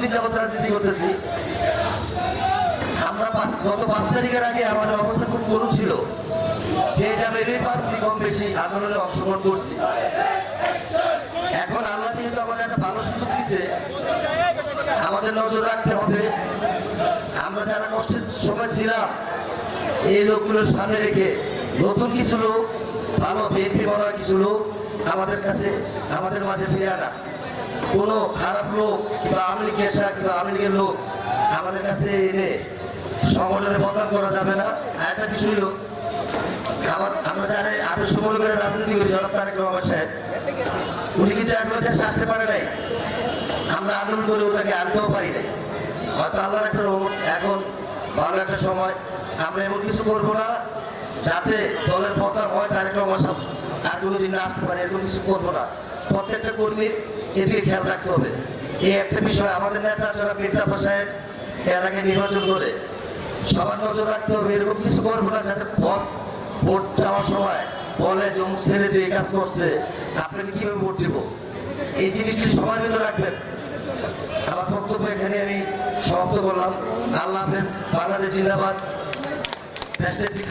দীর্ঘদিন যাবত রাজনীতি করতেছি। আমরা গত পাঁচ তারিখের আগে আমাদের অবস্থা খুব করুণ ছিল। যে যা ভেবেই পারছি কম বেশি আন্দোলনে অংশগ্রহণ করছি। এখন আল্লাহ যেহেতু আমাদের একটা ভালো সুযোগ দিচ্ছে আমাদের নজর রাখতে হবে। আমরা যারা কষ্টের সময় ছিলাম, এই লোকগুলোর সামনে রেখে নতুন কিছু লোক, ভালো বিএনপি বলার কিছু লোক আমাদের কাছে আমাদের মাঝে ফিরে আনা। কোনো খারাপ লোক কিংবা আওয়ামী লীগ পেশা কিংবা আওয়ামী লীগের লোক আমাদের কাছে এনে সংগঠনের বদনাম করা যাবে না। আর একটা বিষয় হলো, আমার যারা আদর্শমূলকের রাজনীতি করি, জনাব তারেক রহমান সাহেব, উনি কিন্তু এখনও দেশে আসতে পারে নাই। আমরা আন্দোলন করে ওনাকে আনতেও পারি নাই। হয়তো আল্লাহর একটা এখন ভালো একটা সময়। আমরা এমন কিছু করব না, যাতে দলের পথা হয় তারেক রহমান সাহেব। আর কোনোদিন আসতে পারে, এরকম কিছু করব না। প্রত্যেকটা কর্মীর এদিকে খেয়াল রাখতে হবে। এই একটা বিষয় আমাদের নেতা যারা মির্জাফা সাহেব এলাকায় নির্বাচন করে, সবার নজর রাখতে হবে, এরকম কিছু করব না, যাতে বস ভোট যাওয়ার সময় বলে যে অমুক ছেলে এই কাজ করছে, আপনাকে কীভাবে ভোট দিব? এই জিনিসটি সবার ভিতরে রাখবেন। আমার বক্তব্য এখানে আমি সমাপ্ত করলাম। আল্লাহ হাফেজ, বাংলাদেশ জিন্দাবাদ।